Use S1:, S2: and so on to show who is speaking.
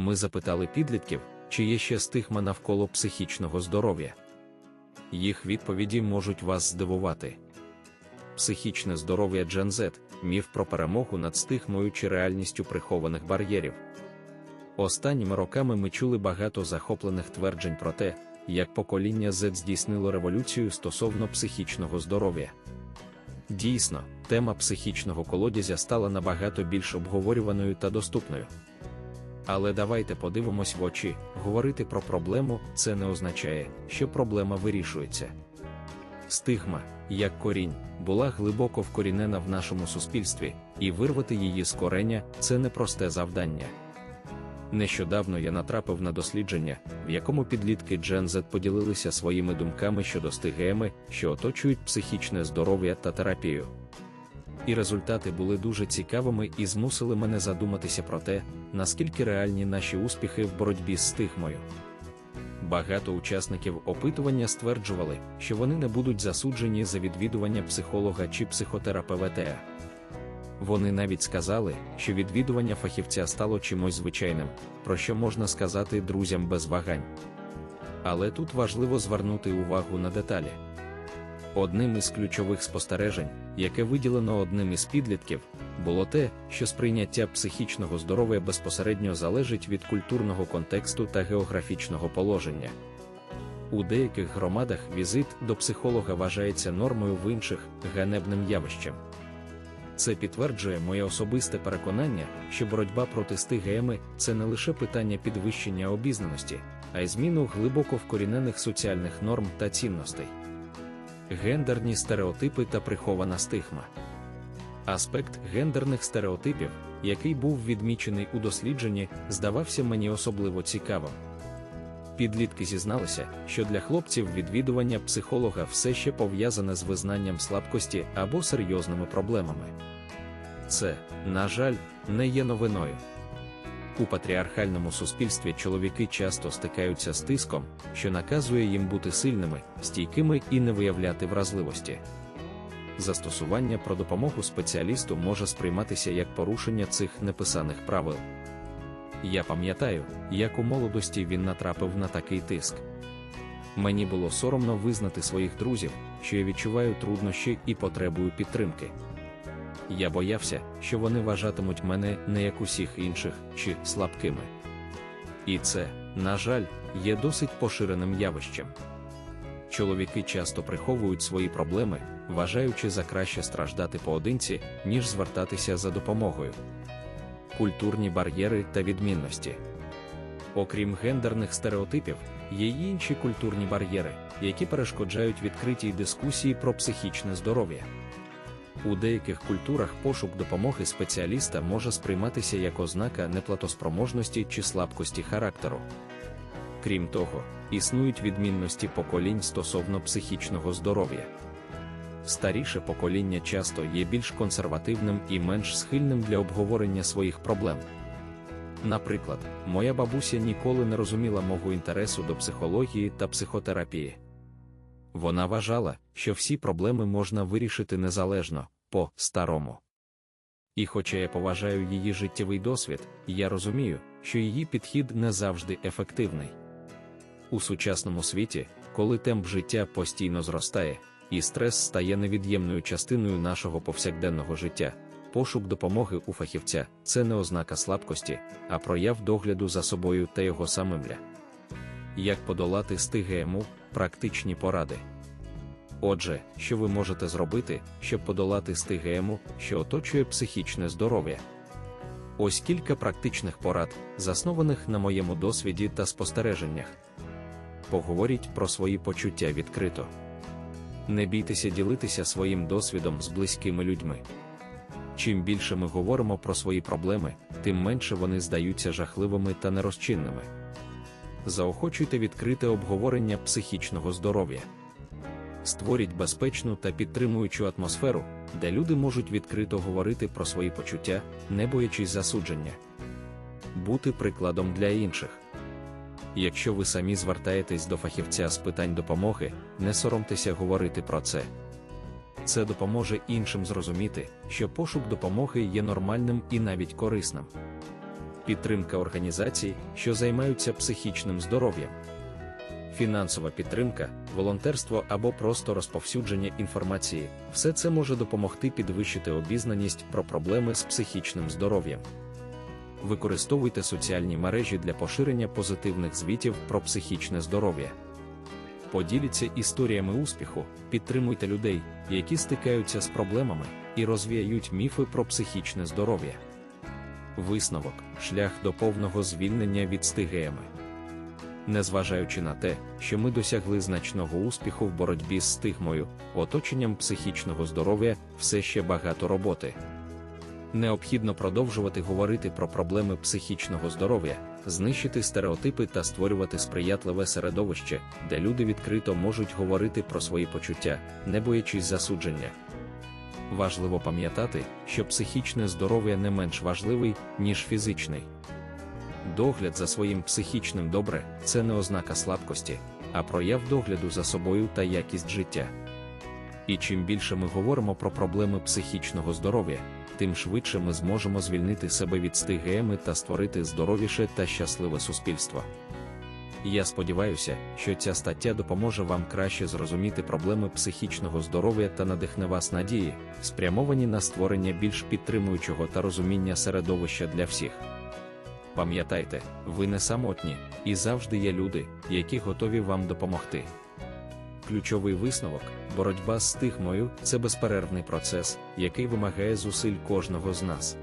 S1: Ми запитали підлітків, чи є ще стигма навколо психічного здоров'я. Їх відповіді можуть вас здивувати. Психічне здоров'я Gen Z – міф про перемогу над стигмою чи реальністю прихованих бар'єрів. Останніми роками ми чули багато захоплених тверджень про те, як покоління Z здійснило революцію стосовно психічного здоров'я. Дійсно, тема психічного колодязя стала набагато більш обговорюваною та доступною. Але давайте подивимось в очі, говорити про проблему це не означає, що проблема вирішується. Стигма, як корінь, була глибоко вкорінена в нашому суспільстві, і вирвати її з кореня це непросте завдання. Нещодавно я натрапив на дослідження, в якому підлітки Gen Z поділилися своїми думками щодо стигеми, що оточують психічне здоров'я та терапію. І результати були дуже цікавими і змусили мене задуматися про те, наскільки реальні наші успіхи в боротьбі з стигмою. Багато учасників опитування стверджували, що вони не будуть засуджені за відвідування психолога чи психотерапевта. Вони навіть сказали, що відвідування фахівця стало чимось звичайним, про що можна сказати друзям без вагань. Але тут важливо звернути увагу на деталі. Одним із ключових спостережень, яке виділено одним із підлітків, було те, що сприйняття психічного здоров'я безпосередньо залежить від культурного контексту та географічного положення. У деяких громадах візит до психолога вважається нормою в інших ганебним явищем. Це підтверджує моє особисте переконання, що боротьба проти стигеми це не лише питання підвищення обізнаності, а й зміну глибоко вкорінених соціальних норм та цінностей. Гендерні стереотипи та прихована стигма. Аспект гендерних стереотипів, який був відмічений у дослідженні, здавався мені особливо цікавим. Підлітки зізналися, що для хлопців відвідування психолога все ще пов'язане з визнанням слабкості або серйозними проблемами. Це, на жаль, не є новиною. У патріархальному суспільстві чоловіки часто стикаються з тиском, що наказує їм бути сильними, стійкими і не виявляти вразливості. Застосування про допомогу спеціалісту може сприйматися як порушення цих неписаних правил. Я пам'ятаю, як у молодості він натрапив на такий тиск. Мені було соромно визнати своїх друзів, що я відчуваю труднощі і потребую підтримки. Я боявся, що вони вважатимуть мене не як усіх інших чи слабкими. І це, на жаль, є досить поширеним явищем. Чоловіки часто приховують свої проблеми, вважаючи за краще страждати поодинці, ніж звертатися за допомогою. Культурні бар'єри та відмінності. Окрім гендерних стереотипів, є й інші культурні бар'єри, які перешкоджають відкритій дискусії про психічне здоров'я. У деяких культурах пошук допомоги спеціаліста може сприйматися як ознака неплатоспроможності чи слабкості характеру. Крім того, існують відмінності поколінь стосовно психічного здоров'я. Старіше покоління часто є більш консервативним і менш схильним для обговорення своїх проблем. Наприклад, моя бабуся ніколи не розуміла мого інтересу до психології та психотерапії. Вона вважала, що всі проблеми можна вирішити незалежно, по старому. І хоча я поважаю її життєвий досвід, я розумію, що її підхід не завжди ефективний. У сучасному світі, коли темп життя постійно зростає, і стрес стає невід'ємною частиною нашого повсякденного життя, пошук допомоги у фахівця це не ознака слабкості, а прояв догляду за собою та його самимля. Як подолати стигему, практичні поради. Отже, що ви можете зробити, щоб подолати стигему, що оточує психічне здоров'я? Ось кілька практичних порад, заснованих на моєму досвіді та спостереженнях. Поговоріть про свої почуття відкрито. Не бійтеся ділитися своїм досвідом з близькими людьми. Чим більше ми говоримо про свої проблеми, тим менше вони здаються жахливими та нерозчинними. Заохочуйте відкрите обговорення психічного здоров'я. Створіть безпечну та підтримуючу атмосферу, де люди можуть відкрито говорити про свої почуття, не боячись засудження. Бути прикладом для інших. Якщо ви самі звертаєтесь до фахівця з питань допомоги, не соромтеся говорити про це. Це допоможе іншим зрозуміти, що пошук допомоги є нормальним і навіть корисним. Підтримка організацій, що займаються психічним здоров'ям, фінансова підтримка, волонтерство або просто розповсюдження інформації все це може допомогти підвищити обізнаність про проблеми з психічним здоров'ям. Використовуйте соціальні мережі для поширення позитивних звітів про психічне здоров'я. Поділіться історіями успіху, підтримуйте людей, які стикаються з проблемами, і розвіяють міфи про психічне здоров'я. Висновок шлях до повного звільнення від стигеми. Незважаючи на те, що ми досягли значного успіху в боротьбі з стигмою, оточенням психічного здоров'я все ще багато роботи. Необхідно продовжувати говорити про проблеми психічного здоров'я, знищити стереотипи та створювати сприятливе середовище, де люди відкрито можуть говорити про свої почуття, не боячись засудження. Важливо пам'ятати, що психічне здоров'я не менш важливий, ніж фізичний. Догляд за своїм психічним добре це не ознака слабкості, а прояв догляду за собою та якість життя. І чим більше ми говоримо про проблеми психічного здоров'я, тим швидше ми зможемо звільнити себе від стигеми та створити здоровіше та щасливе суспільство. Я сподіваюся, що ця стаття допоможе вам краще зрозуміти проблеми психічного здоров'я та надихне вас надії, спрямовані на створення більш підтримуючого та розуміння середовища для всіх. Пам'ятайте, ви не самотні, і завжди є люди, які готові вам допомогти. Ключовий висновок боротьба з стигмою це безперервний процес, який вимагає зусиль кожного з нас.